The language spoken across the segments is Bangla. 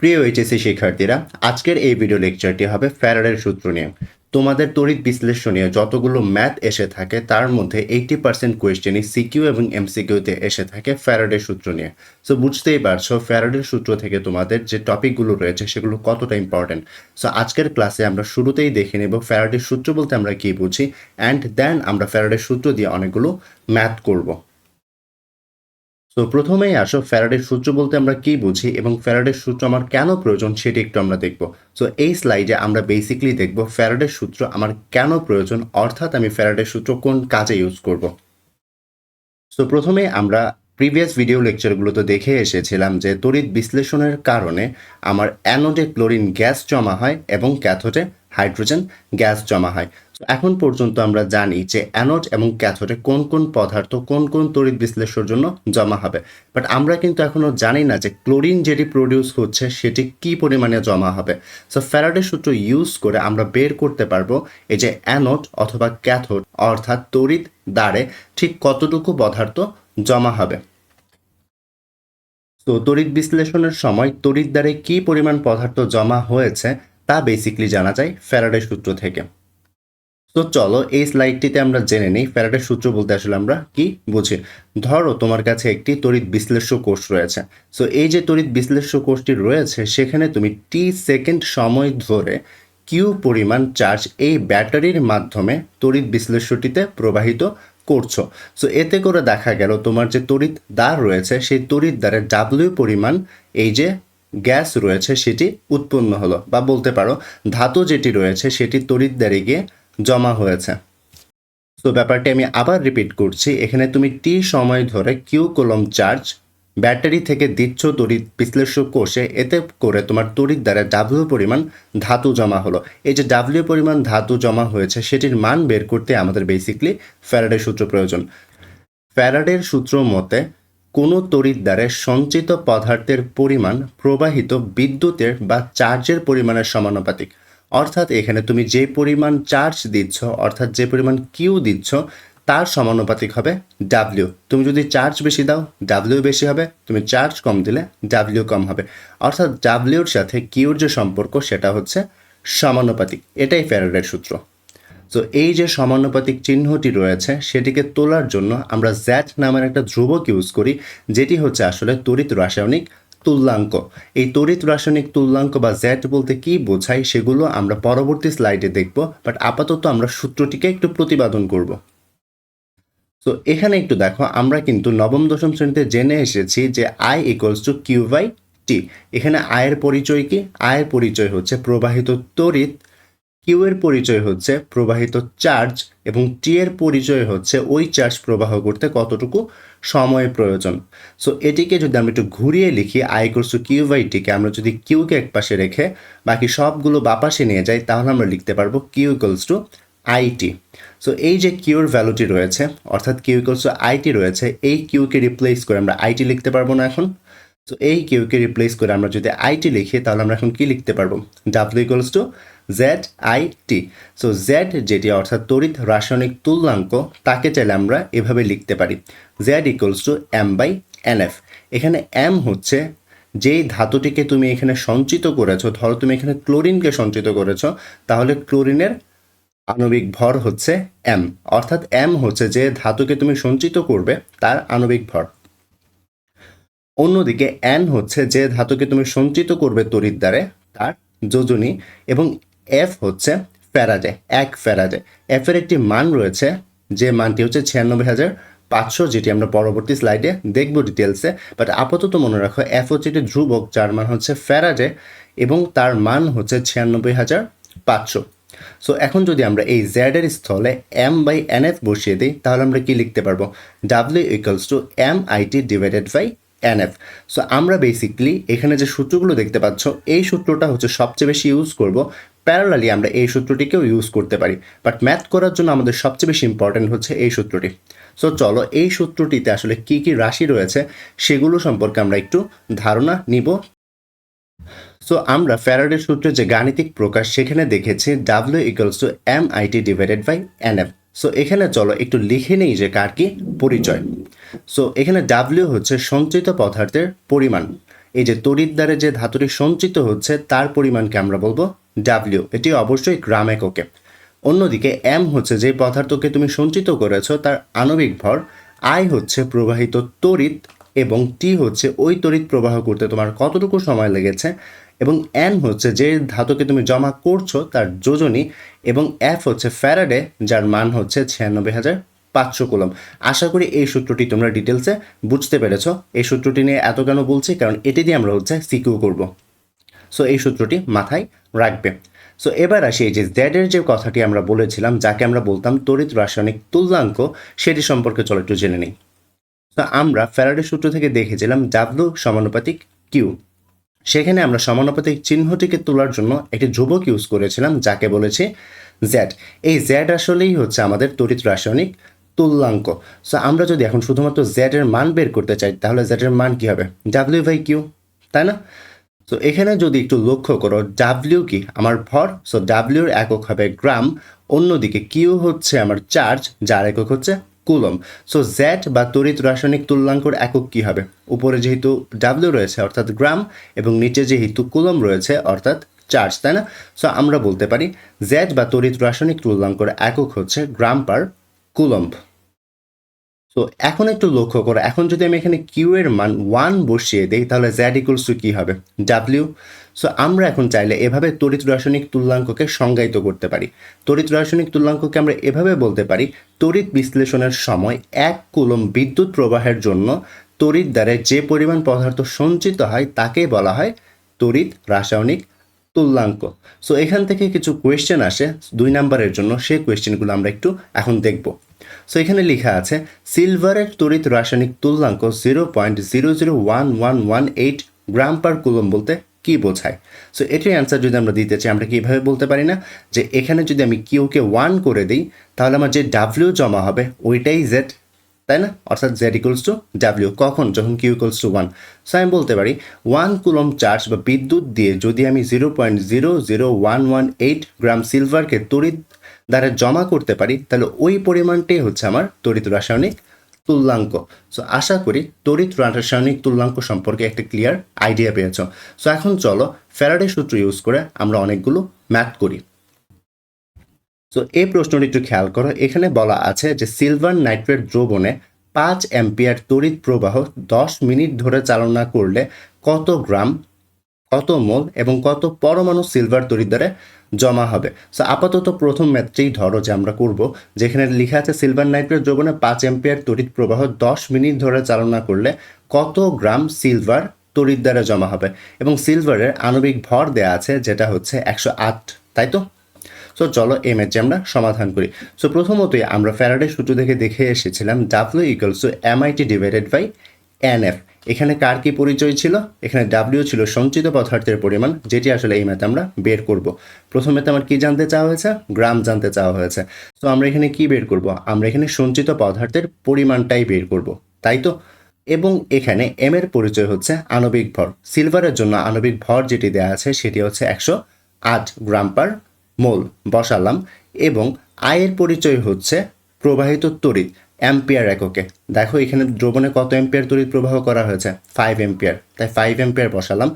প্রিয় এইচএসসি শিক্ষার্থীরা, আজকের এই ভিডিও লেকচারটি হবে ফ্যারাডের সূত্র নিয়ে। তোমাদের তড়িৎ বিশ্লেষণীয় যতগুলো ম্যাথ এসে থাকে, তার মধ্যে এইটি পার্সেন্ট কোয়েশ্চেনই সিকিউ এবং এমসিকিউতে এসে থাকে ফ্যারাডের সূত্র নিয়ে। সো বুঝতেই পারছ ফ্যারাডের সূত্র থেকে তোমাদের যে টপিকগুলো রয়েছে, সেগুলো কতটা ইম্পর্টেন্ট সো আজকের ক্লাসে আমরা শুরুতেই দেখে নেব ফ্যারাডের সূত্র বলতে আমরা কী বুঝি অ্যান্ড দেন আমরা ফ্যারাডের সূত্র দিয়ে অনেকগুলো ম্যাথ করব। তো প্রথমেই আসো ফ্যারাডের সূত্র বলতে আমরা কি বুঝি এবং ফ্যারাডের সূত্র আমার কেন প্রয়োজন সেটি একটু আমরা দেখব। সো এই স্লাইডে আমরা বেসিক্যালি দেখব ফ্যারাডের সূত্র আমার কেন প্রয়োজন, অর্থাৎ আমি ফ্যারাডের সূত্র কোন কাজে ইউজ করব। সো প্রথমে আমরা প্রিভিয়াস ভিডিও লেকচারগুলোতে দেখে এসেছিলাম যে তড়িৎ বিশ্লেষণের কারণে আমার অ্যানোডে ক্লোরিন গ্যাস জমা হয় এবং ক্যাথোডে হাইড্রোজেন, গ্যাস জমা হয়। এখন পর্যন্ত আমরা জানি যে অ্যানোড এবং ক্যাথোডে কোন কোন পদার্থ কোন কোন তড়িৎ বিশ্লেষণের জন্য জমা হবে। বাট আমরা কিন্তু এখনও জানি না যে ক্লোরিন যেটি প্রডিউস হচ্ছে সেটি কি পরিমাণে জমা হবে। সো ফ্যারাডের সূত্র ইউজ করে আমরা বের করতে পারব এই যে অ্যানোড অথবা ক্যাথোড অর্থাৎ তড়িৎ দ্বারে ঠিক কতটুকু পদার্থ জমা হবে। তো তড়িৎ বিশ্লেষণের সময় তড়িৎ দ্বারে কী পরিমাণ পদার্থ জমা হয়েছে তা বেসিকলি জানা যায় ফ্যারাডের সূত্র থেকে। তো চলো এই স্লাইডটিতে আমরা জেনে নিই ফ্যারাডের সূত্র বলতে আসলে আমরা কি বুঝি। ধরো তোমার কাছে একটি তড়িৎ বিশ্লেষ্য কোষ রয়েছে। সো এই যে তড়িৎ বিশ্লেষ্য কোষটি রয়েছে, সেখানে তুমি টি সেকেন্ড সময় ধরে কিউ পরিমাণ চার্জ এই ব্যাটারির মাধ্যমে তড়িৎ বিশ্লেষ্যটিতে প্রবাহিত করছ। সো এতে করে দেখা গেল তোমার যে তড়িৎ দ্বার রয়েছে, সেই তড়িৎ দ্বারে ডাব্লিউ পরিমাণ এই যে গ্যাস রয়েছে, সেটি উৎপন্ন হলো। বা বলতে পারো, ধাতু যেটি রয়েছে, সেটি তড়িৎ দ্বারে গিয়ে জমা হয়েছে। তো ব্যাপারটি আমি আবার রিপিট করছি। এখানে তুমি টি সময় ধরে কিউ কলম চার্জ ব্যাটারি থেকে দিচ্ছ তড়িৎ বিশ্লেষ্য কোষে, এতে করে তোমার তড়িৎ দ্বারা ডাব্লিউ পরিমাণ ধাতু জমা হলো। এই যে ডাব্লিউ পরিমাণ ধাতু জমা হয়েছে, সেটির মান বের করতে আমাদের বেসিকলি ফ্যারাডের সূত্র প্রয়োজন। ফ্যারাডের সূত্র মতে কোনো তড়িৎ দ্বারে সঞ্চিত পদার্থের পরিমাণ প্রবাহিত বিদ্যুতের বা চার্জের পরিমাণের সমানুপাতিক। অর্থাৎ এখানে তুমি যে পরিমাণ চার্জ দিচ্ছ, অর্থাৎ যে পরিমাণ কিউ দিচ্ছ, তার সমানুপাতিক হবে ডাব্লিউ তুমি যদি চার্জ বেশি দাও ডাব্লিউ বেশি হবে। তুমি চার্জ কম দিলে ডাব্লিউ কম হবে। অর্থাৎ ডাব্লিউর সাথে কিউর যে সম্পর্ক, সেটা হচ্ছে সমানুপাতিক। এটাই ফ্যারাডের সূত্র। তো এই যে সমানুপাতিক চিহ্নটি রয়েছে, সেটিকে তোলার জন্য আমরা জ্যাট নামের একটা ধ্রুবক ইউজ করি, যেটি হচ্ছে আসলে তড়িৎ রাসায়নিক তুল্যাঙ্ক। এই তড়িৎ রাসায়নিক তুল্যাঙ্ক বা জ্যাট বলতে কি বোঝায় সেগুলো আমরা পরবর্তী স্লাইডে দেখব বাট আপাতত আমরা সূত্রটিকে একটু প্রতিপাদন করব। তো এখানে একটু দেখো, আমরা কিন্তু নবম, দশম শ্রেণীতে জেনে এসেছি যে I equals to Q by T এখানে আয়ের পরিচয় কি? আয়ের পরিচয় হচ্ছে প্রবাহিত তড়িৎ কিউ এর পরিচয় হচ্ছে প্রবাহিত চার্জ এবং টি এর পরিচয় হচ্ছে ওই চার্জ প্রবাহ করতে কতটুকু সময় প্রয়োজন। সো এটিকে যদি আমরা একটু ঘুরিয়ে লিখি I course to Q by টিকে আমরা যদি কিউকে এক পাশে রেখে বাকি সবগুলো বাপাশে নিয়ে যাই, তাহলে আমরা লিখতে পারব Q equals to IT so এই যে কিউর ভ্যালুটি রয়েছে, অর্থাৎ কিউ ইকুয়ালস টু আইটি রয়েছে, এই কিউকে রিপ্লেস করে আমরা আইটি লিখতে পারব না এখন। তো এই কিউকে রিপ্লেস করে আমরা যদি আইটি লিখি, তাহলে আমরা এখন কি লিখতে পারব? W equals to Z I T so Z যেটি অর্থাৎ তড়িৎ রাসায়নিক তুল্যাঙ্ক, তাকে চাইলে আমরা এভাবে লিখতে পারি। Z equals to M by N F এখানে এম হচ্ছে যেই ধাতুটিকে তুমি এখানে সঞ্চিত করেছ, ধরো তুমি এখানে ক্লোরিনকে সঞ্চিত করেছ, তাহলে ক্লোরিনের আণবিক ভর হচ্ছে এম অর্থাৎ এম হচ্ছে যে ধাতুকে তুমি সঞ্চিত করবে, তার আণবিক ভর। অন্যদিকে এন হচ্ছে যে ধাতুকে তুমি সঞ্চিত করবে তড়িৎ দ্বারে, তার যোজনী, এবং এফ হচ্ছে ফ্যারাডে, এক ফ্যারাডে। এফের একটি মান রয়েছে, যে মানটি হচ্ছে ছিয়ানব্বই হাজার পাঁচশো, যেটি আমরা পরবর্তী স্লাইডে দেখব ডিটেলসে বাট আপাতত মনে রাখো, এফ হচ্ছে একটি ধ্রুবক, যার মান হচ্ছে ফ্যারাডে, এবং তার মান হচ্ছে ছিয়ানব্বই হাজার পাঁচশো। সো এখন যদি আমরা এই জ্যাডের স্থলে এম বাই এন এফ বসিয়ে দিই, তাহলে আমরা কি লিখতে পারব? W equals to M IT divided by NF. So আমরা বেসিকলি এখানে যে সূত্রগুলো দেখতে পাচ্ছ, এই সূত্রটা হচ্ছে সবচেয়ে বেশি ইউজ করব। প্যারালালি আমরা এই সূত্রটিকেও ইউজ করতে পারি। বাট ম্যাথ করার জন্য আমাদের সবচেয়ে বেশি ইম্পর্টেন্ট হচ্ছে এই সূত্রটি। সো চলো এই সূত্রটিতে আসলে কি কি রাশি রয়েছে, সেগুলো সম্পর্কে আমরা একটু ধারণা নিব। সো আমরা ফ্যারাডের সূত্রের যে গাণিতিক প্রকাশ, সেখানে দেখেছি W equals to M IT divided by N F so এখানে চলো একটু লিখে নেই যে কার কি পরিচয়। সো এখানে ডাব্লিউ হচ্ছে সঞ্চিত পদার্থের পরিমাণ। এই যে তড়িৎ দ্বারে যে ধাতুটি সঞ্চিত হচ্ছে, তার পরিমাণকে আমরা বলব ডাব্লিউ এটি অবশ্যই গ্রাম এককে। অন্যদিকে এম হচ্ছে যে পদার্থকে তুমি সঞ্চিত করেছ, তার আণবিক ভর। আই হচ্ছে প্রবাহিত তড়িৎ এবং টি হচ্ছে ওই তড়িৎ প্রবাহ করতে তোমার কতটুকু সময় লেগেছে। এবং এন হচ্ছে যে ধাতুকে তুমি জমা করছ, তার যোজনী। এবং এফ হচ্ছে ফ্যারাডে, যার মান হচ্ছে ছিয়ানব্বই হাজার পাঁচশো কুলম। আশা করি এই সূত্রটি তোমরা ডিটেলসে বুঝতে পেরেছ। এই সূত্রটি নিয়ে এত কেন বলছি? কারণ এটি দিয়ে আমরা হচ্ছে সিকিউ করব। সো এই সূত্রটি মাথায় রাখবে। সো এবার আসি এই যে জ্যাডের যে কথাটি আমরা বলেছিলাম, যাকে আমরা বলতাম তড়িৎ রাসায়নিক তুল্যাঙ্ক, সেটি সম্পর্কে চলো একটু জেনে নিই। তো আমরা ফ্যারাডের সূত্র থেকে দেখেছিলাম ডাব্লু সমানুপাতিক কিউ সেখানে আমরা সমানুপাতিক চিহ্নটিকে তোলার জন্য একটি ধ্রুবক ইউজ করেছিলাম, যাকে বলেছে জ্যাড এই জ্যাড আসলেই হচ্ছে আমাদের তড়িৎ রাসায়নিক তুল্যাঙ্ক। সো আমরা যদি এখন শুধুমাত্র জ্যাড এর মান বের করতে চাই, তাহলে জ্যাড এর মান কি হবে? ডাব্লিউ বাই কিউ তাই না? সো এখানে যদি একটু লক্ষ্য করো ডাব্লিউ কি আমার ভর সো ডাব্লিউর একক হবে গ্রাম, অন্যদিকে কিউ হচ্ছে আমার চার্জ যার একক হচ্ছে কুলম সো জ্যাট বা তড়িৎ রাসায়নিক তুল্যাঙ্কর একক কি হবে? উপরে যেহেতু ডাব্লিউ রয়েছে, অর্থাৎ গ্রাম, এবং নিচে যেহেতু কুলম রয়েছে, অর্থাৎ চার্জ তাই না? সো আমরা বলতে পারি জ্যাট বা তড়িৎ রাসায়নিক তুল্যাঙ্কর একক হচ্ছে গ্রাম পার কুলম্ব। তো এখন একটু লক্ষ্য করো। এখন যদি আমি এখানে কিউ এর মান ওয়ান বসিয়ে দিই, তাহলে জ্যাড ইকুয়ালস টু কী হবে? ডাব্লিউ সো আমরা এখন চাইলে এভাবে তড়িৎ রাসায়নিক তুল্যাঙ্ককে সংজ্ঞায়িত করতে পারি। তড়িৎ রাসায়নিক তুল্যাঙ্ককে আমরা এভাবে বলতে পারি, তড়িৎ বিশ্লেষণের সময় এক কুলম বিদ্যুৎ প্রবাহের জন্য তড়িৎ দ্বারে যে পরিমাণ পদার্থ সঞ্চিত হয় তাকে বলা হয় তড়িৎ রাসায়নিক তুল্যাঙ্ক। সো এখান থেকে কিছু কোয়েশ্চেন আসে। দুই নাম্বারের জন্য সেই কোয়েশ্চেনগুলো আমরা একটু এখন দেখব। সো এখানে লেখা আছে, সিলভারের তড়িৎ রাসায়নিক তুল্যাঙ্ক zero point zero zero one one one eight gram per coulomb বলতে কি বোঝায়? সো এটির অ্যান্সার যদি আমরা দিতে চাই, আমরা কীভাবে বলতে পারি না? যে এখানে যদি আমি কিউকে ওয়ান করে দিই, তাহলে আমার যে ডাব্লিউ জমা হবে, ওইটাই জেড তাই না? অর্থাৎ জেড ইকুয়ালস টু ডাব্লিউ কখন? যখন Q equals to one so আমি বলতে পারি ওয়ান কুলম চার্জ বা বিদ্যুৎ দিয়ে যদি আমি zero point zero zero one one eight gram সিলভারকে তড়িৎ দ্বারা জমা করতে পারি, তাহলে ওই পরিমাণটাই হচ্ছে আমার তড়িৎ রাসায়নিক তুল্যাঙ্ক। সো আশা করি তড়িৎ রাসায়নিক তুল্যাঙ্ক সম্পর্কে একটা ক্লিয়ার আইডিয়া পেয়েছ। সো এখন চলো ফ্যারাডে সূত্র ইউজ করে আমরা অনেকগুলো ম্যাথ করি। সো এই প্রশ্নটি একটু খেয়াল করো। এখানে বলা আছে যে সিলভার নাইট্রেট দ্রবণে পাঁচ অ্যাম্পিয়ার তড়িৎ প্রবাহ দশ মিনিট ধরে চালনা করলে কত গ্রাম, কত মোল এবং কত পরমাণু সিলভার তড়িৎ দ্বারা জমা হবে? সো আপাতত প্রথম ম্যাথটাই ধরো যে আমরা করব, যেখানে লেখা আছে সিলভার নাইট্রেট দ্রবণে পাঁচ অ্যাম্পিয়ার তড়িৎ প্রবাহ দশ মিনিট ধরে চালনা করলে কত গ্রাম সিলভার তড়িৎ জমা হবে? এবং সিলভারের আণবিক ভর দেয়া আছে যেটা হচ্ছে একশো আট, তাই তো? সো চলো এই ম্যাচে আমরা সমাধান করি। সো প্রথমতই আমরা ফ্যারাডের সূত্র থেকে দেখে এসেছিলাম W equals to MIT divided by N F এখানে কার কি পরিচয় ছিল? এখানে ডাব্লিউ ছিল সঞ্চিত পদার্থের পরিমাণ, যেটি আসলে এই ম্যাথে আমরা বের করব। প্রথমে তো আমার কি জানতে চাওয়া হয়েছে? গ্রাম জানতে চাওয়া হয়েছে। তো আমরা এখানে কি বের করব? আমরা এখানে সঞ্চিত পদার্থের পরিমাণটাই বের করব। তাই তো? এবং এখানে এম এর পরিচয় হচ্ছে আণবিক ভর। সিলভারের জন্য আণবিক ভর যেটি দেওয়া আছে সেটি হচ্ছে একশো আট গ্রাম পার মোল বসালাম এবং আয়ের পরিচয় হচ্ছে প্রবাহিত তড়িৎ অ্যাম্পিয়ার এককে। দেখো, এখানে দ্রবণে কত অ্যাম্পিয়ার তড়িৎ প্রবাহ করা হয়েছে? Five ampere. তাই ফাইভ অ্যাম্পিয়ার বসালাম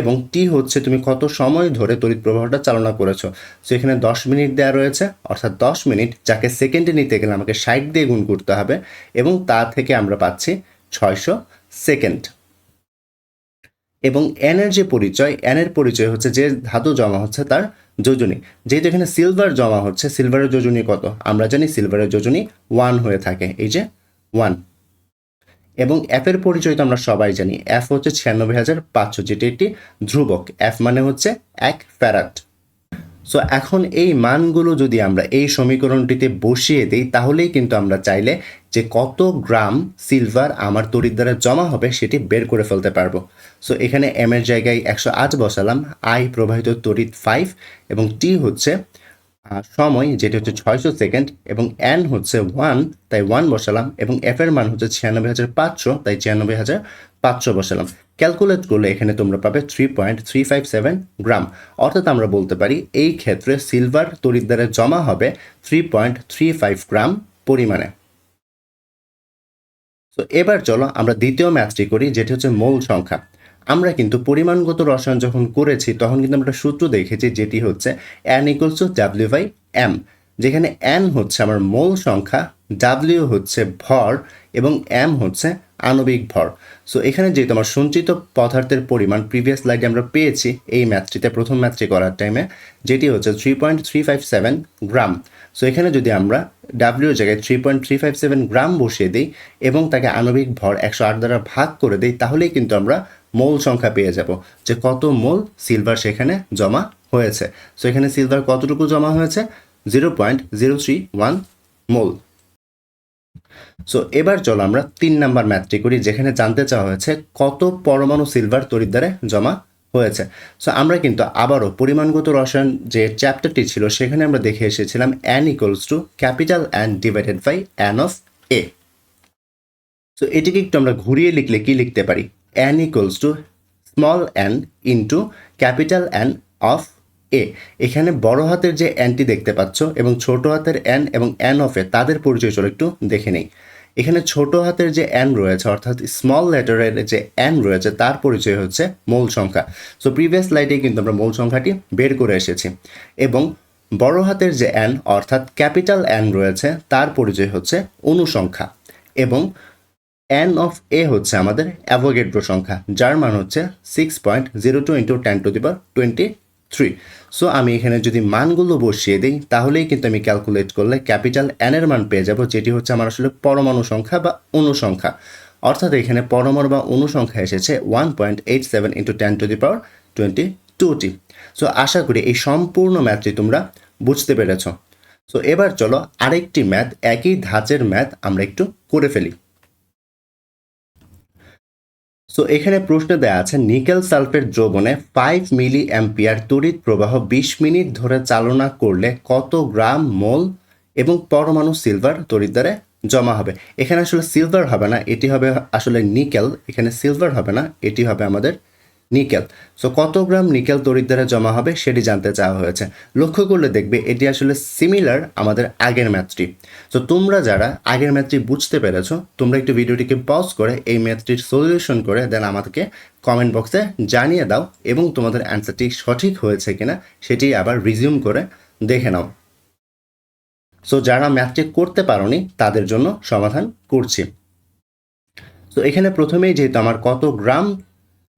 এবং টি হচ্ছে তুমি কত সময় ধরে তড়িৎ প্রবাহটা চালনা করেছ? সো এখানে দশ মিনিট দেওয়া রয়েছে, অর্থাৎ দশ মিনিট, যাকে সেকেন্ডে নিতে গেলে আমাকে ষাট দিয়ে গুণ করতে হবে এবং তা থেকে আমরা পাচ্ছি ছয়শো সেকেন্ড এবং এনের যে পরিচয় এনের পরিচয় হচ্ছে যে ধাতু জমা হচ্ছে তার যোজনী। যেহেতু এখানে সিলভার জমা হচ্ছে সিলভারের যোজনী কত? আমরা জানি সিলভারের যোজনী ওয়ান হয়ে থাকে, এই যে ওয়ান এবং অ্যাপের পরিচয় তো আমরা সবাই জানি। এফ হচ্ছে ছিয়ানব্বই হাজার পাঁচশো যেটি একটি ধ্রুবক। এফ মানে হচ্ছে এক ফ্যারাট সো এখন এই মানগুলো যদি আমরা এই সমীকরণটিতে বসিয়ে দিই, তাহলেই কিন্তু আমরা চাইলে যে কত গ্রাম সিলভার আমার তড়িৎ দ্বারা জমা হবে সেটি বের করে ফেলতে পারব। সো এখানে এম এর জায়গায় একশো আট বসালাম আই প্রবাহিত তড়িৎ ফাইভ এবং টি হচ্ছে সময়, যেটি হচ্ছে ছয়শো সেকেন্ড, এবং এন হচ্ছে ওয়ান তাই ওয়ান বসালাম, এবং এফ এর মান হচ্ছে ছিয়ানব্বই হাজার পাঁচশো, তাই ছিয়ানব্বই হাজার পাঁচশো বসালাম। ক্যালকুলেট করলে এখানে তোমরা পাবে three point three five seven gram. অর্থাৎ আমরা বলতে পারি এই ক্ষেত্রে সিলভার তড়িৎ দ্বারা জমা হবে three point three five gram পরিমাণে। তো এবার চলো আমরা দ্বিতীয় ম্যাথটি করি, যেটি হচ্ছে মূল সংখ্যা। আমরা কিন্তু পরিমাণগত রসায়ন যখন করেছি, তখন কিন্তু আমরা সূত্র দেখেছি যেটি হচ্ছে N equals to W by M যেখানে এন হচ্ছে আমার মোল সংখ্যা ডাব্লিউ হচ্ছে ভর এবং এম হচ্ছে আণবিক ভর। সো এখানে যেহেতু আমার সঞ্চিত পদার্থের পরিমাণ প্রিভিয়াস স্লাইডে আমরা পেয়েছি, এই ম্যাথটিতে, প্রথম ম্যাথটি করার টাইমে যেটি হচ্ছে three point three five seven gram so এখানে যদি আমরা ডাব্লিউ জায়গায় three point three five seven gram বসিয়ে দিই এবং তাকে আণবিক ভর একশো আট দ্বারা ভাগ করে দিই, তাহলেই কিন্তু আমরা মোল সংখ্যা পেয়ে যাব যে কত মোল সিলভার সেখানে জমা হয়েছে। সো এখানে সিলভার কতটুকু জমা হয়েছে? Zero point zero three one mole. So এবার চলো আমরা তিন নাম্বার ম্যাথটি করি, যেখানে জানতে চাওয়া হয়েছে কত পরমাণু সিলভার তরিদ্বারে জমা হয়েছে। সো আমরা কিন্তু আবারও পরিমাণগত রসায়ন যে চ্যাপ্টারটি ছিল, সেখানে আমরা দেখে এসেছিলাম N equals to capital N divided by N of A so এটিকে একটু আমরা ঘুরিয়ে লিখলে কি লিখতে পারি? N equals to small N into capital N of A এখানে বড় হাতের যে অ্যানটি দেখতে পাচ্ছ এবং ছোট হাতের অ্যান এবং অ্যান অফ এ তাদের পরিচয় চলো একটু দেখে নেই। এখানে ছোট হাতের যে অ্যান রয়েছে, অর্থাৎ স্মল লেটারের যে অ্যান রয়েছে, তার পরিচয় হচ্ছে মূল সংখ্যা। সো প্রিভিয়াস স্লাইডে কিন্তু আমরা মূল সংখ্যাটি বের করে এসেছি। এবং বড় হাতের যে অ্যান অর্থাৎ ক্যাপিটাল অ্যান রয়েছে, তার পরিচয় হচ্ছে অনুসংখ্যা। এবং এন অফ এ হচ্ছে আমাদের অ্যাভোগেড্রো সংখ্যা, যার মান হচ্ছে six point zero two into ten to the power twenty three so আমি এখানে যদি মানগুলো বসিয়ে দিই, তাহলেই কিন্তু আমি ক্যালকুলেট করলে ক্যাপিটাল এন এর মান পেয়ে যাব, যেটি হচ্ছে আমার আসলে পরমাণু সংখ্যা বা অনুসংখ্যা। অর্থাৎ এখানে পরমাণু বা অনুসংখ্যা এসেছে one point eight seven into ten to the power twenty two so আশা করি এই সম্পূর্ণ ম্যাথটি তোমরা বুঝতে পেরেছ। সো এবার চলো আরেকটি ম্যাথ একই ধাঁচের ম্যাথ আমরা একটু করে ফেলি। সো এখানে প্রশ্ন দেওয়া আছে, নিকেল সালফেট যৌবনে ফাইভ মিলি অ্যাম্পিয়ার তড়িৎ প্রবাহ বিশ মিনিট ধরে চালনা করলে কত গ্রাম মোল এবং পরমাণু সিলভার তড়িৎ দ্বারে জমা হবে? এখানে আসলে সিলভার হবে না, এটি হবে আসলে নিকেল, এখানে সিলভার হবে না, এটি হবে আমাদের নিকেল। সো কত গ্রাম নিকেল তড়িৎ দ্বারা জমা হবে সেটি জানতে চাওয়া হয়েছে। লক্ষ্য করলে দেখবে এটি আসলে সিমিলার আমাদের আগের ম্যাথটি। তো তোমরা যারা আগের ম্যাথটি বুঝতে পেরেছ, তোমরা একটু ভিডিওটিকে পজ করে এই ম্যাথটির সলিউশন করে দেন আমাদেরকে কমেন্ট বক্সে জানিয়ে দাও এবং তোমাদের অ্যান্সারটি সঠিক হয়েছে কিনা সেটি আবার রিজিউম করে দেখে নাও। সো যারা ম্যাথটি করতে পারোনি, তাদের জন্য সমাধান করছি। তো এখানে প্রথমেই যেহেতু আমার কত গ্রাম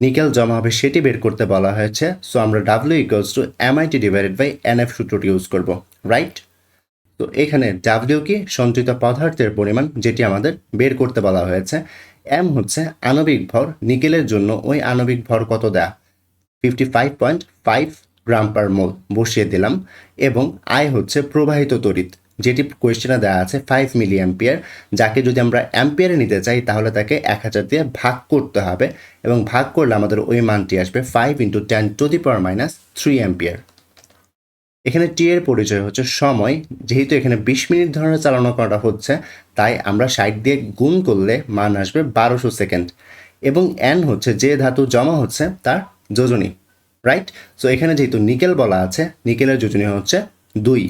নিকেল জমা হবে সেটি বের করতে বলা হয়েছে। সো আমরা W equals to MIT divided by NF সূত্রটি ইউজ করব। রাইট তো এখানে ডাব্লিউ কি? সঞ্চিত পদার্থের পরিমাণ যেটি আমাদের বের করতে বলা হয়েছে। এম হচ্ছে আণবিক ভর। নিকেলের জন্য ওই আণবিক ভর কত দেয়া? Fifty five point five gram per mole বসিয়ে দিলাম। এবং আয় হচ্ছে প্রবাহিত তড়িৎ। যেটি কোয়েশ্চেনে দেওয়া আছে ফাইভ মিলি অ্যাম্পিয়ার যাকে যদি আমরা অ্যাম্পিয়ারে নিতে চাই, তাহলে তাকে এক হাজার দিয়ে ভাগ করতে হবে এবং ভাগ করলে আমাদের ওই মানটি আসবে five into ten to the power minus three ampere এখানে টি এর পরিচয় হচ্ছে সময়। যেহেতু এখানে বিশ মিনিট ধরে চালনা করা হচ্ছে, তাই আমরা ষাট দিয়ে গুণ করলে মান আসবে বারোশো সেকেন্ড। এবং এন হচ্ছে যে ধাতু জমা হচ্ছে, তার যোজনী রাইট সো এখানে যেহেতু নিকেল বলা আছে, নিকেলের যোজনী হচ্ছে দুই।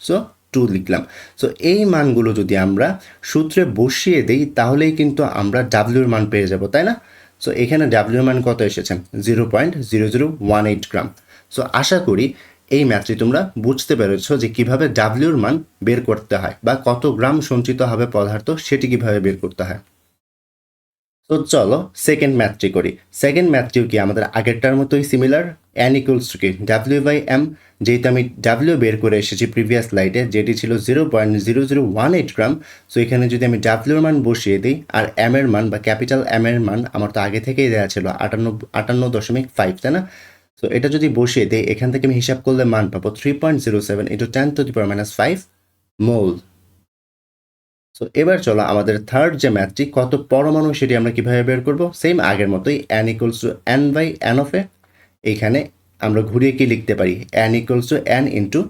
সো টু লিখলাম। সো এই মানগুলো যদি আমরা সূত্রে বসিয়ে দিই, তাহলেই কিন্তু আমরা ডাব্লিউর মান পেয়ে যাব, তাই না? সো এখানে ডাব্লিউর মান কত এসেছে? Zero point zero zero one eight gram so আশা করি এই ম্যাথটি তোমরা বুঝতে পেরেছ যে কীভাবে ডাব্লিউর মান বের করতে হয় বা কত গ্রাম সঞ্চিত হবে পদার্থ, সেটি কীভাবে বের করতে হয়। তো চলো সেকেন্ড ম্যাথটি করি। সেকেন্ড ম্যাথটিও কি আমাদের আগেরটার মতোই সিমিলার অ্যান ইকুয়ালস টু কি? ডাব্লিউ বাই এম যেহেতু আমি ডাব্লিউ বের করে এসেছি প্রিভিয়াস লাইটে যেটি ছিল zero point zero zero one eight gram so এখানে যদি আমি ডাব্লিউর মান বসিয়ে দিই, আর এম এর মান বা ক্যাপিটাল এম এর মান আমার তো আগে থেকেই দেওয়া ছিল আটান্ন আটান্ন দশমিক ফাইভ তাই না? তো এটা যদি বসিয়ে দিই, এখান থেকে আমি হিসাব করলে মান পাবো three point zero seven into ten to the power minus five mole so এবার চলো আমাদের থার্ড যে ম্যাথটি কত পরমাণু সেটি আমরা কীভাবে বের করব? সেম আগের মতোই N equals to N by N of A এইখানে আমরা ঘুরিয়ে কি লিখতে পারি? N equals to N into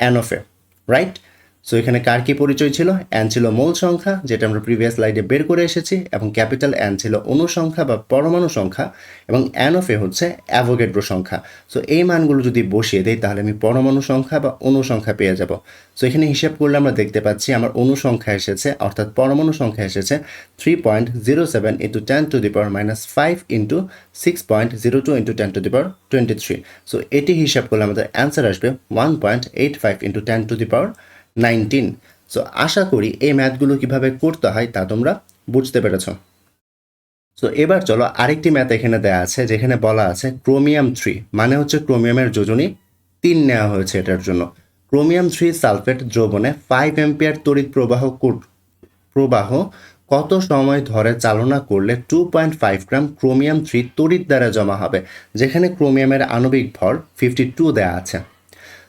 N of A right so এখানে কার কি পরিচয় ছিল? অ্যান ছিল মূল সংখ্যা, যেটা আমরা প্রিভিয়াস স্লাইডে বের করে এসেছি, এবং ক্যাপিটাল অ্যান ছিল অণু সংখ্যা বা পরমাণু সংখ্যা, এবং অ্যান অফ এ হচ্ছে অ্যাভোগেড্রো সংখ্যা। সো এই মানগুলো যদি বসিয়ে দেই, তাহলে আমি পরমাণু সংখ্যা বা অণু সংখ্যা পেয়ে যাব। সো এখানে হিসাব করলে আমরা দেখতে পাচ্ছি, আমার অণু সংখ্যা এসেছে, অর্থাৎ পরমাণু সংখ্যা এসেছে three point zero seven into ten to the power minus five into six point zero two into ten to the power twenty three so এটি হিসাব করলে আমাদের অ্যান্সার আসবে one point eight five into ten to the power nineteen. So আশা করি এই ম্যাথগুলো কীভাবে করতে হয় তা তোমরা বুঝতে পেরেছ। সো এবার চলো আরেকটি ম্যাথ এখানে দেওয়া আছে, যেখানে বলা আছে ক্রোমিয়াম থ্রি মানে হচ্ছে ক্রোমিয়ামের যোজনী তিন নেওয়া হয়েছে এটার জন্য। ক্রোমিয়াম থ্রি সালফেট দ্রবণে ফাইভ এম্পিয়ার তড়িৎ প্রবাহ প্রবাহ কত সময় ধরে চালনা করলে two point five gram chromium three তড়িৎ দ্বারা জমা হবে, যেখানে ক্রোমিয়ামের আণবিক ভর ফিফটি টু দেওয়া আছে।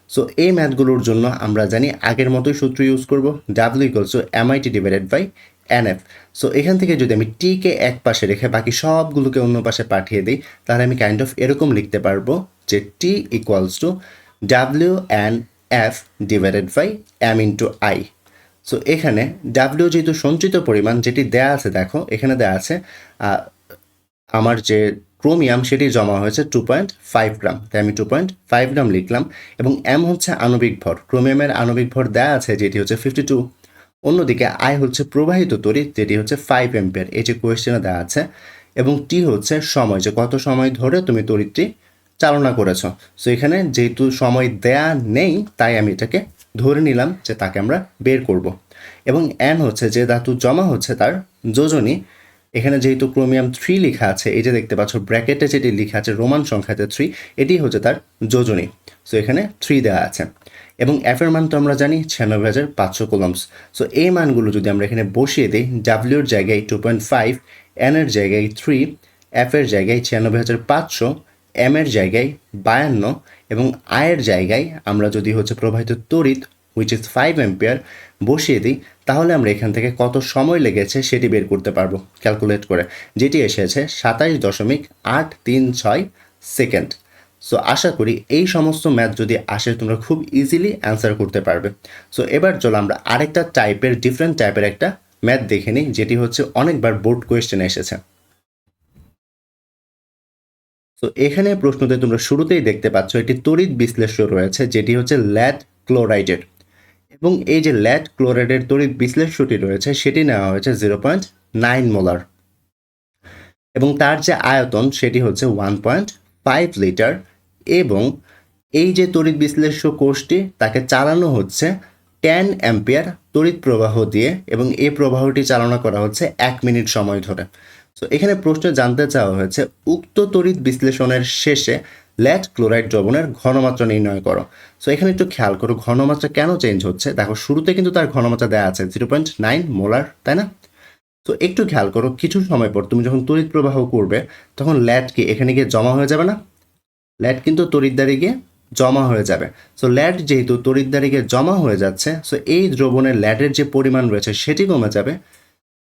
সো এই ম্যাথগুলোর জন্য আমরা জানি আগের মতোই সূত্র ইউজ করব W equals to MIT divided by N F so এখান থেকে যদি আমি টিকে এক পাশে রেখে বাকি সবগুলোকে অন্য পাশে পাঠিয়ে দিই, তাহলে আমি কাইন্ড অফ এরকম লিখতে পারব যে T equals to W and F divided by M into I so এখানে ডাব্লিউ যেহেতু সঞ্চিত পরিমাণ, যেটি দেয়া আছে, দেখো, এখানে দেয়া আছে আমার যে ক্রোমিয়াম সেটি জমা হয়েছে টু পয়েন্ট ফাইভ গ্রাম। তাই আমি টু পয়েন্ট ফাইভ গ্রাম লিখলাম এবং এম হচ্ছে আণবিক ভর। ক্রোমিয়ামের আণবিক ভর দেওয়া আছে, যেটি হচ্ছে ফিফটি টু অন্যদিকে আই হচ্ছে প্রবাহিত তড়িৎ, যেটি হচ্ছে ফাইভ এম্পিয়ার এই যে কোয়েশ্চেনে দেওয়া আছে, এবং টি হচ্ছে সময়, যে কত সময় ধরে তুমি তড়িৎটি চালনা করেছ। সো এখানে যেহেতু সময় দেয়া নেই, তাই আমি এটাকে ধরে নিলাম যে তাকে আমরা বের করব। এবং এন হচ্ছে যে ধাতু জমা হচ্ছে তার যোজনী এখানে যেহেতু ক্রোমিয়াম থ্রি লেখা আছে, এই যে দেখতে পাচ্ছ ব্র্যাকেটে যেটি লেখা আছে রোমান সংখ্যাতে থ্রি এটি হচ্ছে তার যোজনী। সো এখানে থ্রি দেওয়া আছে। এবং এফের মান তো আমরা জানি, ছিয়ানব্বই হাজার পাঁচশো কলমস সো এই মানগুলো যদি আমরা এখানে বসিয়ে দিই ডাব্লিউর জায়গায় টু পয়েন্ট ফাইভ এনের জায়গায় থ্রি এফের জায়গায় ছিয়ানব্বই হাজার পাঁচশো এম এর জায়গায় বায়ান্ন, এবং আয়ের জায়গায় আমরা যদি হচ্ছে প্রবাহিত তড়িৎ হুইচ ইজ ফাইভ এম্পিয়ার বসিয়ে দিই, তাহলে আমরা এখান থেকে কত সময় লেগেছে সেটি বের করতে পারব ক্যালকুলেট করে। যেটি এসেছে সাতাইশ দশমিক আট তিন ছয় সেকেন্ড সো আশা করি এই সমস্ত ম্যাথ যদি আসে, তোমরা খুব ইজিলি অ্যান্সার করতে পারবে। সো এবার চলো আমরা আরেকটা টাইপের ডিফারেন্ট টাইপের একটা ম্যাথ দেখে নিই, যেটি হচ্ছে অনেকবার বোর্ড কোয়েশ্চেনে এসেছে। তো এখানে প্রশ্নতে তোমরা শুরুতেই দেখতে পাচ্ছ, একটি তড়িৎ বিশ্লেষ্য রয়েছে, যেটি হচ্ছে ল্যাড ক্লোরাইডের এবং এই যে ল্যাট ক্লোরাইডের তড়িৎ বিশ্লেষ্যটি রয়েছে, সেটি নেওয়া হয়েছে জিরো পয়েন্ট নাইন মোলার এবং তার যে আয়তন, সেটি হচ্ছে ওয়ান পয়েন্ট ফাইভ লিটার এবং এই যে তড়িৎ বিশ্লেষ্য কোষটি, তাকে চালানো হচ্ছে টেন অ্যাম্পিয়ার তড়িৎ প্রবাহ দিয়ে এবং এই প্রবাহটি চালনা করা হচ্ছে এক মিনিট সময় ধরে। তো এখানে প্রশ্ন জানতে চাওয়া হয়েছে, উক্ত তড়িৎ বিশ্লেষণের শেষে ল্যাট ক্লোরাইড দ্রবণের ঘনমাত্রা নির্ণয় করো। সো এখানে একটু খেয়াল করো, ঘনমাত্রা কেন চেঞ্জ হচ্ছে? দেখো, শুরুতে কিন্তু তার ঘনমাত্রা দেওয়া আছে জিরো পয়েন্ট নাইন মোলার তাই না? তো একটু খেয়াল করো, কিছু সময় পর তুমি যখন তড়িৎ প্রবাহ করবে, তখন ল্যাট কি এখানে গিয়ে জমা হয়ে যাবে না? ল্যাট কিন্তু তড়িৎদ্বারে গিয়ে জমা হয়ে যাবে। সো ল্যাট যেহেতু তড়িৎদ্বারে গিয়ে জমা হয়ে যাচ্ছে সো এই দ্রবণের ল্যাটের যে পরিমাণ রয়েছে, সেটি কমে যাবে।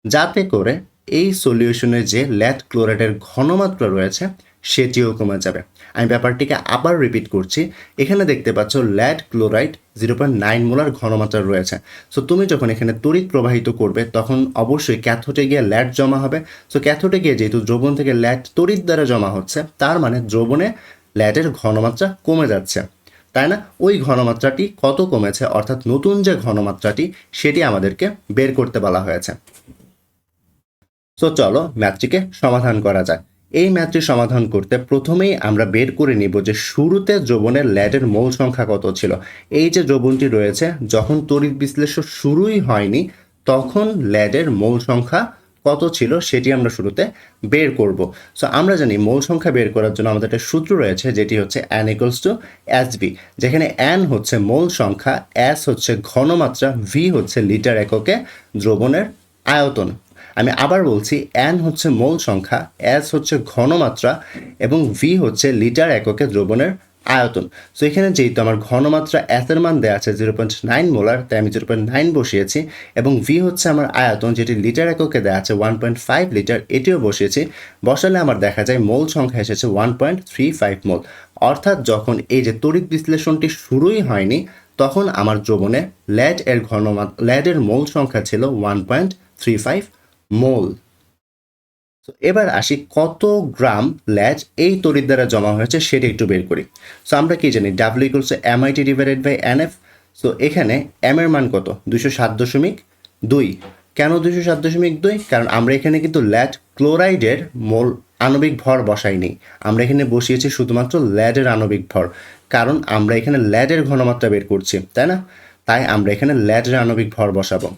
যাতে করে এই সলিউশনে যে ল্যাট ক্লোরাইডের ঘনমাত্রা রয়েছে, সেটিও কমে যাবে। আমি ব্যাপারটিকে আবার রিপিট করছি। এখানে দেখতে পাচ্ছ lead chloride zero point nine molar ঘনমাত্রা রয়েছে। সো তুমি যখন এখানে তড়িৎ প্রবাহিত করবে, তখন অবশ্যই ক্যাথোটে গিয়ে ল্যাড জমা হবে। সো ক্যাথোটে গিয়ে যেহেতু দ্রবণ থেকে ল্যাড তড়িৎ দ্বারা জমা হচ্ছে, তার মানে দ্রবণে ল্যাডের ঘনমাত্রা কমে যাচ্ছে। তাই না? ওই ঘনমাত্রাটি কত কমেছে? অর্থাৎ নতুন যে ঘনমাত্রাটি, সেটি আমাদেরকে বের করতে বলা হয়েছে। সো চলো ম্যাথটিকে সমাধান করা যায় এই ম্যাথটি সমাধান করতে প্রথমেই আমরা বের করে নিব যে শুরুতে দ্রবণের ল্যাডের মৌল সংখ্যা কত ছিল। এই যে দ্রবণটি রয়েছে, যখন তড়িৎ বিশ্লেষণ শুরুই হয়নি, তখন ল্যাডের মৌল সংখ্যা কত ছিল সেটি আমরা শুরুতে বের করব। সো আমরা জানি মৌল সংখ্যা বের করার জন্য আমাদের একটা সূত্র রয়েছে, যেটি হচ্ছে N equals to S V যেখানে অ্যান হচ্ছে মৌল সংখ্যা এস হচ্ছে ঘনমাত্রা ভি হচ্ছে লিটার এককে দ্রবণের আয়তন। আমি আবার বলছি এন হচ্ছে মৌল সংখ্যা অ্যাস হচ্ছে ঘনমাত্রা এবং ভি হচ্ছে লিটার এককে দ্রবণের আয়তন। সো এখানে যেহেতু আমার ঘনমাত্রা এসের মান দেওয়া আছে জিরো পয়েন্ট নাইন মোলার তাই আমি জিরো পয়েন্ট নাইন বসিয়েছি এবং ভি হচ্ছে আমার আয়তন যেটি লিটার এককে দেওয়া আছে ওয়ান পয়েন্ট ফাইভ লিটার এটিও বসিয়েছি। বসালে আমার দেখা যায় মোল সংখ্যা এসেছে one point three five mole. অর্থাৎ যখন এই যে তড়িৎ বিশ্লেষণটি শুরুই হয়নি, তখন আমার দ্রবণে ল্যাড এর ঘনমাত্রা ল্যাডের মোল সংখ্যা ছিল one point three five mole. তো এবার আসি কত গ্রাম ল্যাজ এই তড়িৎ দ্বারা জমা হয়েছে সেটা একটু বের করি। সো আমরা কি জানি? W equals M I T divided by N F so এখানে এম এর মান কত? দুশো সাত দশমিক দুই। কেন দুশো সাত দশমিক দুই? কারণ আমরা এখানে কিন্তু ল্যাড ক্লোরাইডের মোল আণবিক ভর বসাইনি। আমরা এখানে বসিয়েছি শুধুমাত্র ল্যাডের আণবিক ভর। কারণ আমরা এখানে ল্যাডের ঘনমাত্রা বের করছি, তাই না? তাই আমরা এখানে ল্যাডের আণবিক ভর বসাবো।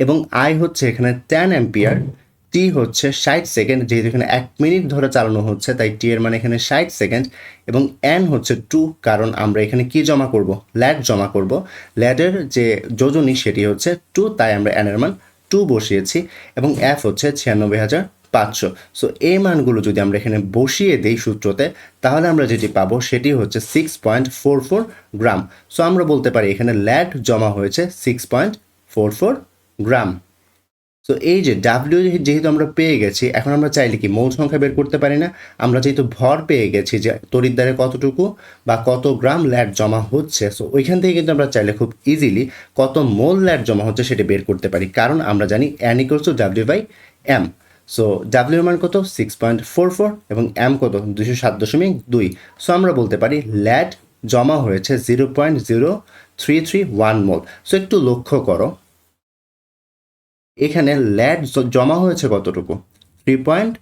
এবং আই হচ্ছে এখানে টেন অ্যাম্পিয়ার টি হচ্ছে ষাট সেকেন্ড যেহেতু এখানে এক মিনিট ধরে চালানো হচ্ছে, তাই টি এর মানে এখানে ষাট সেকেন্ড এবং এন হচ্ছে টু কারণ আমরা এখানে কি জমা করব? ল্যাড জমা করব। ল্যাডের যে যোজনী সেটি হচ্ছে টু তাই আমরা এন এর মান টু বসিয়েছি এবং এফ হচ্ছে ছিয়ানব্বই হাজার পাঁচশো। সো এই মানগুলো যদি আমরা এখানে বসিয়ে দিই সূত্রতে, তাহলে আমরা যেটি পাবো সেটি হচ্ছে six point four four gram. So আমরা বলতে পারি এখানে ল্যাড জমা হয়েছে six point four four gram. So এই যে ডাব্লিউ যেহেতু আমরা পেয়ে গেছি, এখন আমরা চাইলে কি মৌল সংখ্যা বের করতে পারি না? আমরা যেহেতু ভর পেয়ে গেছি যে তড়িৎদ্বারে কতটুকু বা কত গ্রাম ল্যাড জমা হচ্ছে সো ওইখান থেকে কিন্তু আমরা চাইলে খুব ইজিলি কত মোল ল্যাড জমা হচ্ছে সেটা বের করতে পারি। কারণ আমরা জানি N equals to W by M so W মান কত? সিক্স পয়েন্ট ফোর ফোর এবং এম কত? দুশো সাত দশমিক দুই। সো আমরা বলতে পারি ল্যাড জমা হয়েছে zero point zero three three one mole. So একটু লক্ষ্য করো। এখানে ল্যাড জমা হয়েছে কতটুকু? Three point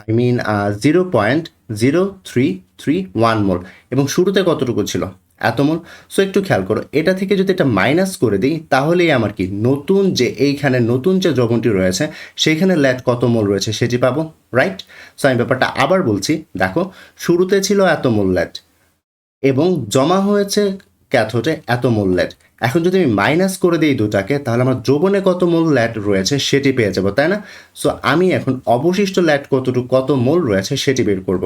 I mean zero point zero three three one mole এবং শুরুতে কতটুকু ছিল? এত মোল সো একটু খেয়াল করো, এটা থেকে যদি এটা মাইনাস করে দিই, তাহলেই আমার কি? নতুন যে, এইখানে নতুন যে দ্রবণটি রয়েছে, সেইখানে ল্যাড কত মোল রয়েছে সেটি পাবো রাইট সো আমি ব্যাপারটা আবার বলছি, দেখো, শুরুতে ছিল এত মোল ল্যাড, এবং জমা হয়েছে ক্যাথোডে এত মোল ল্যাড। এখন যদি আমি মাইনাস করে দিই দুটাকে, তাহলে আমার দ্রবণে কত মোল ল্যাট রয়েছে সেটি পেয়ে যাব, তাই না? সো আমি এখন অবশিষ্ট ল্যাট কতটুকু, কত মোল রয়েছে সেটি বের করব।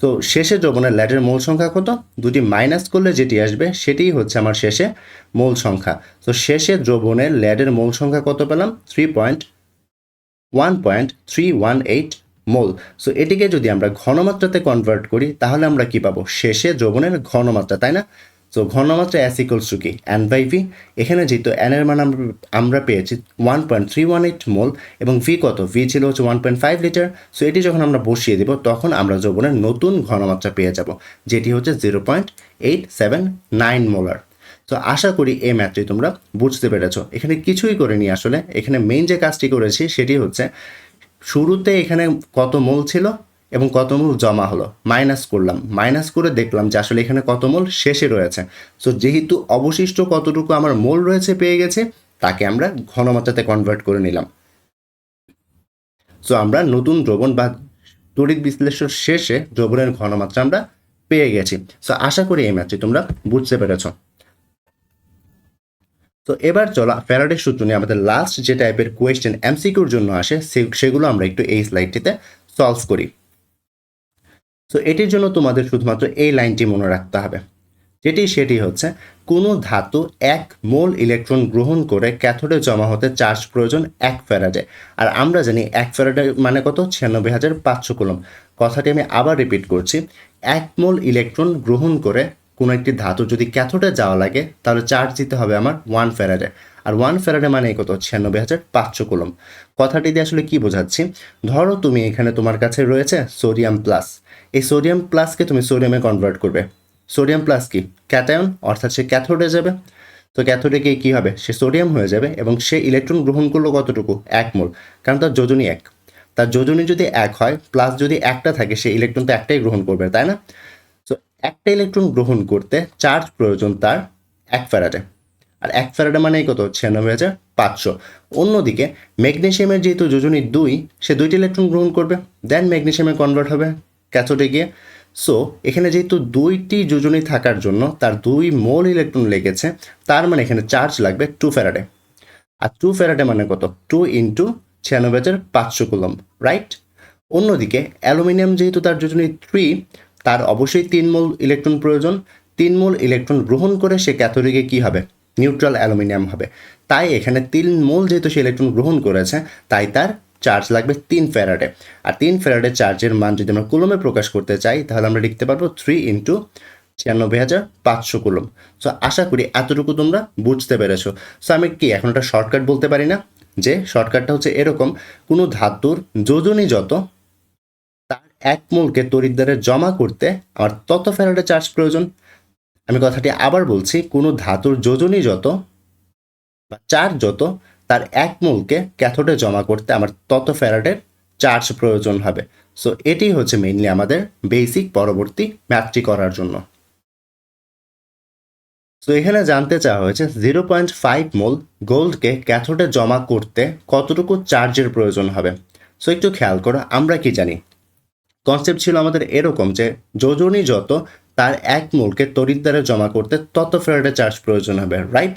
তো শেষে দ্রবণের ল্যাটের মোল সংখ্যা কত? দুটি মাইনাস করলে যেটি আসবে, সেটিই হচ্ছে আমার শেষে মোল সংখ্যা। তো শেষে দ্রবণের ল্যাডের মোল সংখ্যা কত পেলাম? Three point one point three one eight mole. So এটিকে যদি আমরা ঘনমাত্রাতে কনভার্ট করি, তাহলে আমরা কি পাবো? শেষে যৌবনের ঘনমাত্রা, তাই না? সো ঘনমাত্রা অ্যাস ইকুয়ালস টু কি অ্যান বাই ভি এখানে যেহেতু এর মান আমরা আমরা পেয়েছি one point three one eight mole এবং ভি কত? ভি ছিল হচ্ছে one point five litre so এটি যখন আমরা বসিয়ে দেবো, তখন আমরা যৌবনের নতুন ঘনমাত্রা পেয়ে যাব, যেটি হচ্ছে zero point eight seven nine molar তো আশা করি এই ম্যাথটি তোমরা বুঝতে পেরেছ। এখানে কিছুই করিনি আসলে। এখানে মেইন যে কাজটি করেছি, সেটি হচ্ছে শুরুতে এখানে কত মোল ছিল? এবং কত মোল জমা হলো? মাইনাস করলাম। মাইনাস করে দেখলাম যে আসলে এখানে কত মোল শেষে রয়েছে। সো যেহেতু অবশিষ্ট কতটুকু আমার মোল রয়েছে পেয়ে গেছে, তাকে আমরা ঘনমাত্রাতে কনভার্ট করে নিলাম। সো আমরা নতুন দ্রবণ বা তড়িৎ বিশ্লেষণ শেষে দ্রবণের ঘনমাত্রা আমরা পেয়ে গেছি। সো আশা করি এই ম্যাথটি তোমরা বুঝতে পেরেছ। তো এবার চলো ফ্যারাডের সূত্র নিয়ে আমাদের লাস্ট যে টাইপের কোয়েশ্চেন এমসিকিউর জন্য আসে সেগুলো আমরা একটু এই স্লাইডটিতে সলভ করি। তো এটির জন্য তোমাদের শুধুমাত্র এই লাইনটি মনে রাখতে হবে। যেটি সেটি হচ্ছে, কোনো ধাতু এক মোল ইলেকট্রন গ্রহণ করে ক্যাথোডে জমা হতে চার্জ প্রয়োজন এক ফ্যারাডে। আর আমরা জানি এক ফ্যারাডে মানে কত? ছিয়ানব্বই হাজার পাঁচশো কুলম কথাটি আমি আবার রিপিট করছি, এক মোল ইলেকট্রন গ্রহণ করে কোনো একটি ধাতু যদি ক্যাথোডে যাওয়া লাগে, তাহলে চার্জ দিতে হবে আমার ওয়ান ফ্যারাডে। আর ওয়ান ফ্যারাডে মানে কত? ছিয়ানব্বই হাজার পাঁচশো কুলম কথাটি দিয়ে আসলে কি বোঝাচ্ছি? ধরো তুমি এখানে তোমার কাছে রয়েছে সোডিয়াম প্লাস। এই সোডিয়াম প্লাসকে তুমি সোডিয়ামে কনভার্ট করবে। সোডিয়াম প্লাস কি? ক্যাটায়ন অর্থাৎ সে ক্যাথোডে যাবে। তো ক্যাথোডে গিয়ে কী হবে? সে সোডিয়াম হয়ে যাবে এবং সে ইলেকট্রন গ্রহণ করল কতটুকু? এক মোল। কারণ তার যোজনী এক। তার যোজনী যদি এক হয় প্লাস যদি একটা থাকে, সে ইলেকট্রন তো একটাই গ্রহণ করবে, তাই না? তো একটা ইলেকট্রন গ্রহণ করতে চার্জ প্রয়োজন তার এক ফ্যারাডে। আর এক ফ্যারাডে মানে কত? ছিয়ানব্বই হাজার পাঁচশো। অন্যদিকে ম্যাগনেশিয়ামের যেহেতু যোজনী দুই, সে দুইটি ইলেকট্রন গ্রহণ করবে দেন ম্যাগনেশিয়ামে কনভার্ট হবে। ক্যাথোডে গিয়ে। সো এখানে যেহেতু দুইটি যোজনী থাকার জন্য তার দুই মোল ইলেকট্রন লেগেছে, তার মানে এখানে চার্জ লাগবে টু ফ্যারাডে আর টু ফ্যারাডে মানে কত? টু ইন্টু ছিয়ানব্বই হাজার পাঁচশো কুলম রাইট অন্যদিকে, অ্যালুমিনিয়াম যেহেতু তার যোজনী থ্রি তার অবশ্যই তিন মোল ইলেকট্রন প্রয়োজন। তিন মোল ইলেকট্রন গ্রহণ করে সে ক্যাথোডিকে কী হবে? নিউট্রাল অ্যালুমিনিয়াম হবে। তাই এখানে তিন মোল যেহেতু সে ইলেকট্রন গ্রহণ করেছে, তাই তার চার্জ লাগবে তিন ফ্যারাডে। আর তিন ফ্যারাডে চার্জের মান যদি আমরা কুলমে প্রকাশ করতে চাই, তাহলে আমরা লিখতে পারব থ্রি ইন্টু ছিয়ানব্বই হাজার পাঁচশো কুলম। সো আশা করি এতটুকু তোমরা বুঝতে পেরেছ। সো আমি কি এখন একটা শর্টকাট বলতে পারি না? যে শর্টকাটটা হচ্ছে এরকম, কোনো ধাতুর যোজনই যত, তার এক মোলকে তড়িৎদ্বারে জমা করতে আমার তত ফ্যারাডে চার্জ প্রয়োজন। আমি কথাটি আবার বলছি, কোনো ধাতুর যোজনই যত বা চার্জ যত তার এক মোলকে ক্যাথোডে জমা করতে আমার তত ফ্যারাডের চার্জ প্রয়োজন হবে। সো এটি হচ্ছে মেইনলি আমাদের বেসিক পরবর্তী ম্যাথটি করার জন্য। সো এখানে জানতে চাওয়া হয়েছে জিরো পয়েন্ট ফাইভ মোল গোল্ডকে ক্যাথোডে জমা করতে কতটুকু চার্জের প্রয়োজন হবে। সো একটু খেয়াল করো, আমরা কি জানি? কনসেপ্ট ছিল আমাদের এরকম যে যোজনই যত তার এক মোলকে তড়িৎদ্বারে জমা করতে তত ফেরাডে চার্জ প্রয়োজন হবে রাইট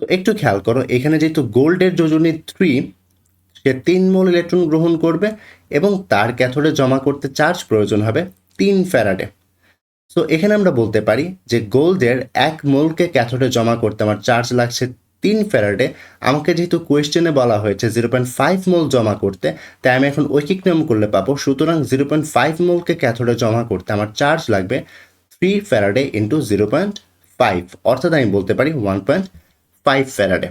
তো একটু খেয়াল করো, এখানে যেহেতু গোল্ডের যোজনী থ্রি সে তিন মোল ইলেকট্রন গ্রহণ করবে এবং তার ক্যাথোডে জমা করতে চার্জ প্রয়োজন হবে তিন ফ্যারাডে। সো এখানে আমরা বলতে পারি যে গোল্ডের এক মোলকে ক্যাথোডে জমা করতে আমার চার্জ লাগছে তিন ফ্যারাডে। আমাকে যেহেতু কোয়েশ্চেনে বলা হয়েছে জিরো পয়েন্ট ফাইভ মোল জমা করতে, তাই আমি এখন ঐকিক নিয়ম করলে পাবো। সুতরাং জিরো পয়েন্ট ফাইভ মোলকে ক্যাথোডে জমা করতে আমার চার্জ লাগবে three Faraday into zero point five অর্থাৎ আমি বলতে পারি ওয়ান পয়েন্ট ফাইভ ফ্যারাডে